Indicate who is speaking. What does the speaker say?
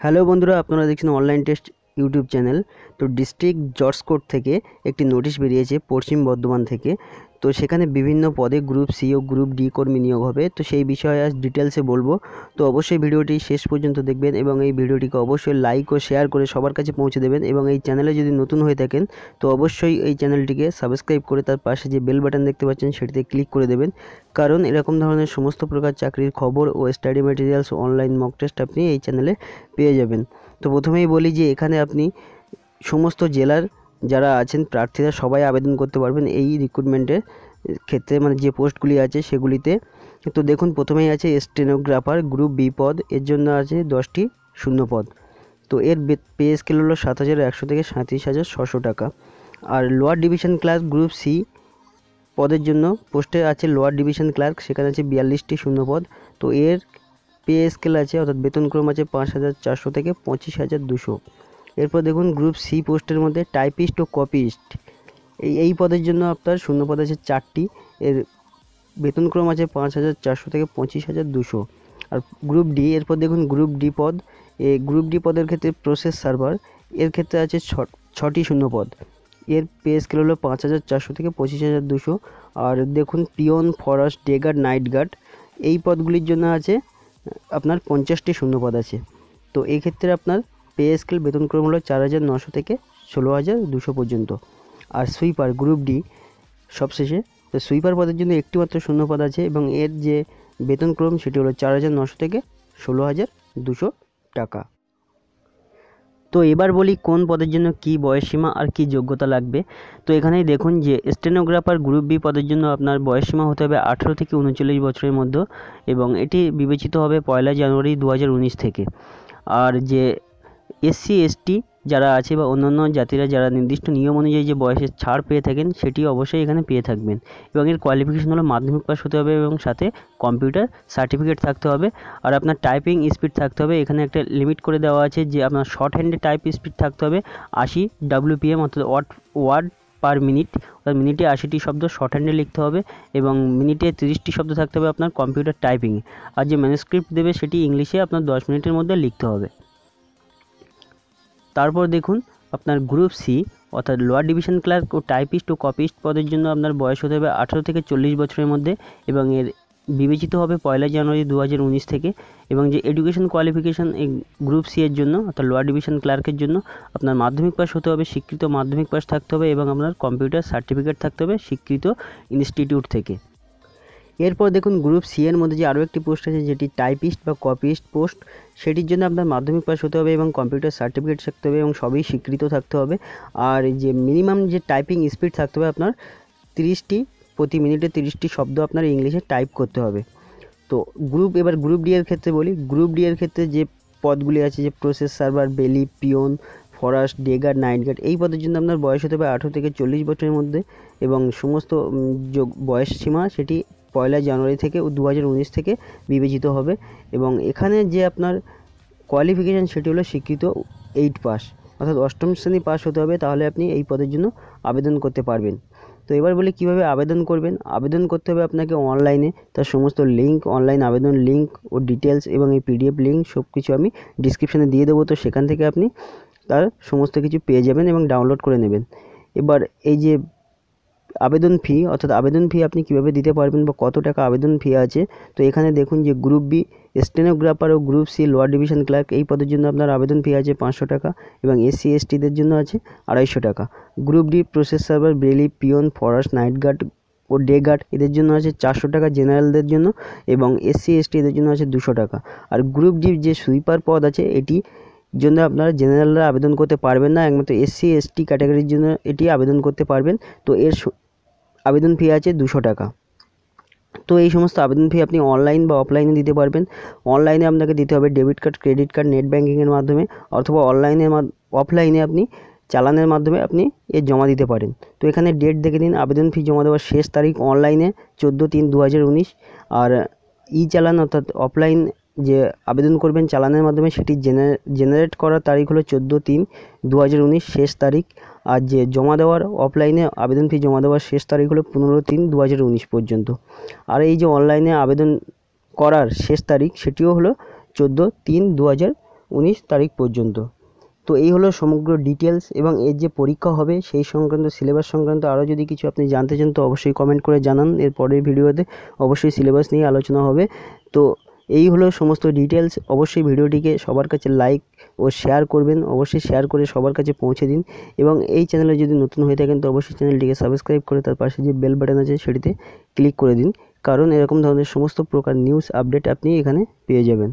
Speaker 1: Hello বন্ধুরা, আপনারা দেখছেন অনলাইন টেস্ট ইউটিউব চ্যানেল তো ডিস্ট্রিক্ট জর্জ কোর্ট থেকে একটি নোটিশ বেরিয়েছে পশ্চিম বর্ধমান থেকে। তো সেখানে বিভিন্ন পদে গ্রুপ সি ও গ্রুপ ডি কর্মী নিয়োগ হবে। তো সেই বিষয়ে আজ ডিটেলসে বলব। তো অবশ্যই ভিডিওটি শেষ পর্যন্ত দেখবেন এবং এই ভিডিওটিকে অবশ্যই লাইক ও শেয়ার করে সবার কাছে পৌঁছে দেবেন এবং এই চ্যানেলে যদি নতুন হয়ে থাকেন, তো অবশ্যই এই চ্যানেলটিকে সাবস্ক্রাইব করে তার পাশে যে বেল বাটন দেখতে পাচ্ছেন সেটিতে ক্লিক করে দেবেন। কারণ এরকম ধরনের সমস্ত প্রকার চাকরির খবর ও study materials online mock test আপনি এই চ্যানেলে পেয়ে যাবেন। তো প্রথমেই বলি যে এখানে আপনি সমস্ত জেলার যারা আছেন, প্রার্থীরা সবাই আবেদন করতে পারবেন এই রিক্রুটমেন্টের ক্ষেত্রে মানে যে পোস্টগুলি আছে সেগুলিতে। তো দেখুন, প্রথমেই আছে স্টেনোগ্রাফার গ্রুপ বি পদ, এর জন্য আছে দশটি শূন্য পদ। তো এর পে স্কেল হলো সাত হাজার একশো থেকে সাঁত্রিশ হাজার ছশো টাকা। আর lower division clerk group C পদের জন্য পোস্টে আছে লোয়ার ডিভিশন ক্লার্ক সেখানে আছে বিয়াল্লিশটি শূন্য পদ। তো এর পে স্কেল আছে, অর্থাৎ বেতনক্রম আছে পাঁচ হাজার চারশো থেকে পঁচিশ হাজার দুশো। এরপর দেখুন গ্রুপ সি পোস্টের মধ্যে টাইপিস্ট ও কপিস্ট এই এই পদের জন্য আপনার শূন্য পদ আছে চারটি। এর বেতনক্রম আছে পাঁচ হাজার চারশো থেকে পঁচিশ হাজার দুশো। আর গ্রুপ ডি এরপর দেখুন গ্রুপ ডি পদ। এই গ্রুপ ডি পদের ক্ষেত্রে প্রসেস সার্ভার এর ক্ষেত্রে আছে ছটি শূন্য পদ। এর পে স্কেল হলো পাঁচ হাজার চারশো থেকে পঁচিশ হাজার দুশো। আর দেখুন peon forest day guard night guard এই পদগুলির জন্য আছে আপনার পঞ্চাশটি শূন্য পদ আছে। তো এক্ষেত্রে আপনার পে স্কেল বেতনক্রম হলো চার হাজার নশো থেকে ষোলো হাজার দুশো পর্যন্ত। আর সুইপার, গ্রুপ ডি সবশেষে। তো সুইপার পদের জন্য একটি মাত্র শূন্য পদ আছে এবং এর যে বেতনক্রম সেটি হলো চার হাজার নশো থেকে ষোলো হাজার দুশো টাকা। তো এবার বলি কোন পদের জন্য কি বয়সসীমা আর কি যোগ্যতা লাগবে। তো এখানেই দেখুন যে স্টেনোগ্রাফার গ্রুপ বি পদের জন্য আপনার বয়সসীমা হতে হবে আঠেরো থেকে উনচল্লিশ বছরের মধ্যে এবং এটি বিবেচিত হবে পয়লা জানুয়ারি দু হাজার উনিশ থেকে। আর যে এসসি, এসটি যারা আছে বা অন্যান্য জাতিরা যারা নির্দিষ্ট নিয়ম অনুযায়ী যে বয়সের ছাড় পেয়ে থাকেন সেটি অবশ্যই এখানে পেয়ে থাকবেন। এবং এর কোয়ালিফিকেশন হলো মাধ্যমিক পাস হতে হবে এবং সাথে কম্পিউটার সার্টিফিকেট থাকতে হবে। আর আপনার টাইপিং স্পিড থাকতে হবে। এখানে একটা লিমিট করে দেওয়া আছে যে আপনার শর্ট হ্যান্ডে টাইপ স্পিড থাকতে হবে। আশি ডাব্লিউপিএম অর্থাৎ ওয়াট ওয়ার্ড পার মিনিট অর্থাৎ মিনিটে আশিটি শব্দ শর্ট হ্যান্ডে লিখতে হবে এবং মিনিটে তিরিশটি শব্দ থাকতে হবে আপনার কম্পিউটার টাইপিংয়ে আর যে ম্যানুস্ক্রিপ্ট দেবে সেটি ইংলিশে আপনার দশ মিনিটের মধ্যে লিখতে হবে। তারপর দেখুন, আপনার গ্রুপ সি অর্থাৎ লোয়ার ডিভিশন ক্লার্ক ও টাইপিস্ট ও কপিস্ট পদের জন্য আপনার বয়স হতে হবে আঠেরো থেকে চল্লিশ বছরের মধ্যে এবং এর বিবেচিত হবে পয়লা জানুয়ারি দু হাজার উনিশ থেকে এবং যে এডুকেশন কোয়ালিফিকেশান এই গ্রুপ সি এর জন্য, অর্থাৎ লোয়ার ডিভিশন ক্লার্কের জন্য আপনার মাধ্যমিক পাস হতে হবে, স্বীকৃত মাধ্যমিক পাস থাকতে হবে এবং আপনার কম্পিউটার সার্টিফিকেট থাকতে হবে, স্বীকৃত ইনস্টিটিউট থেকে। এরপর দেখুন গ্রুপ সি এর মধ্যে যে আরও একটি পোস্ট আছে, যেটি টাইপিস্ট বা কপিস্ট পোস্ট সেটির জন্য আপনার মাধ্যমিক পাস হতে হবে এবং কম্পিউটার সার্টিফিকেট থাকতে হবে এবং সবই স্বীকৃত থাকতে হবে। আর যে মিনিমাম যে টাইপিং স্পিড থাকতে হবে আপনার তিরিশটি, প্রতি মিনিটে তিরিশটি শব্দ আপনার ইংলিশে টাইপ করতে হবে। তো গ্রুপ এবার গ্রুপ ডি এর ক্ষেত্রে বলি গ্রুপ ডি এর ক্ষেত্রে যে পদগুলি আছে, যে প্রসেস সার্ভার বেলি peon forest day guard night guard এই পদের জন্য আপনার বয়স হতে হবে আঠেরো থেকে চল্লিশ বছরের মধ্যে এবং সমস্ত যোগ বয়স সীমা সেটি পয়লা জানুয়ারি থেকে দু হাজার উনিশ থেকে বিবেচিত হবে এবং এখানে যে আপনার কোয়ালিফিকেশান সেটি হলো স্বীকৃত এইট পাস অর্থাৎ অষ্টম শ্রেণি পাস হতে হবে, তাহলে আপনি এই পদের জন্য আবেদন করতে পারবেন। তো এবার বলি কীভাবে আবেদন করবেন? আবেদন করতে হবে আপনাকে অনলাইনে তার সমস্ত লিঙ্ক অনলাইন আবেদন লিঙ্ক ও ডিটেলস এবং এই পিডিএফ লিঙ্ক সব কিছু আমি ডিসক্রিপশানে দিয়ে দেবো, তো সেখান থেকে আপনি তার সমস্ত কিছু পেয়ে যাবেন এবং ডাউনলোড করে নেবেন। এবার এই যে আবেদন ফি অর্থাৎ আবেদন ফি আপনি কীভাবে দিতে পারবেন বা কত টাকা আবেদন ফি আছে? তো এখানে দেখুন যে গ্রুপ বি স্টেনোগ্রাফার ও group C lower division clerk এই পদের জন্য আপনার আবেদন ফি আছে পাঁচশো টাকা এবং এসসি এসটিদের জন্য আছে আড়াইশো টাকা। গ্রুপ ডি প্রসেস সার্ভার ব্রেলি পিয়ন ফরাস্ট নাইট গার্ড ও ডে গার্ড এদের জন্য আছে চারশো টাকা জেনারেলদের জন্য এবং এসসি এসটি এদের জন্য আছে দুশো টাকা। আর গ্রুপ ডি যে সুইপার পদ আছে, এটি জন্য আপনারা জেনারেলরা আবেদন করতে পারবেন না, একমাত্র এসসি এসটি ক্যাটাগরির জন্য এটি আবেদন করতে পারবেন। তো এর আবেদন ফি আছে দুশো টাকা। তো এই সমস্ত আবেদন ফি আপনি অনলাইন বা অফলাইনে দিতে পারবেন। অনলাইনে আপনাকে দিতে হবে debit card credit card net ব্যাঙ্কিংয়ের মাধ্যমে অথবা অনলাইনের অফলাইনে আপনি চালানের মাধ্যমে আপনি এ জমা দিতে পারেন। তো এখানে ডেট দেখে দিন আবেদন ফি জমা দেওয়ার শেষ তারিখ অনলাইনে চোদ্দ তিন দু আর ই চালান অর্থাৎ অফলাইন যে আবেদন করবেন চালানের মাধ্যমে সেটি জেনারেট করার তারিখ হলো চোদ্দ তিন দু শেষ তারিখ। আর যে জমা দেওয়ার অফলাইনে আবেদন ফি জমা দেওয়ার শেষ তারিখ হলো পনেরো তিন দু হাজার উনিশ পর্যন্ত। আর এই যে অনলাইনে আবেদন করার শেষ তারিখ সেটিও হলো চোদ্দ তিন দু হাজার উনিশ তারিখ পর্যন্ত। তো এই হলো সমগ্র ডিটেলস এবং এর যে পরীক্ষা হবে সেই সংক্রান্ত সিলেবাস সংক্রান্ত আরও যদি কিছু আপনি জানতে চান তো অবশ্যই কমেন্ট করে জানান। এর পরের ভিডিওতে অবশ্যই সিলেবাস নিয়ে আলোচনা হবে। তো এই হলো সমস্ত ডিটেলস অবশ্যই ভিডিওটিকে সবার কাছে লাইক ও শেয়ার করবেন। অবশ্যই শেয়ার করে সবার কাছে পৌঁছে দিন। এবং এই চ্যানেলে যদি নতুন হয়ে থাকেন, তো অবশ্যই চ্যানেলটিকে সাবস্ক্রাইব করে তার পাশে যে বেল বাটন আছে, সেটিতে ক্লিক করে দিন। কারণ এরকম ধরনের সমস্ত প্রকার নিউজ আপডেট আপনি এখানে পেয়ে যাবেন।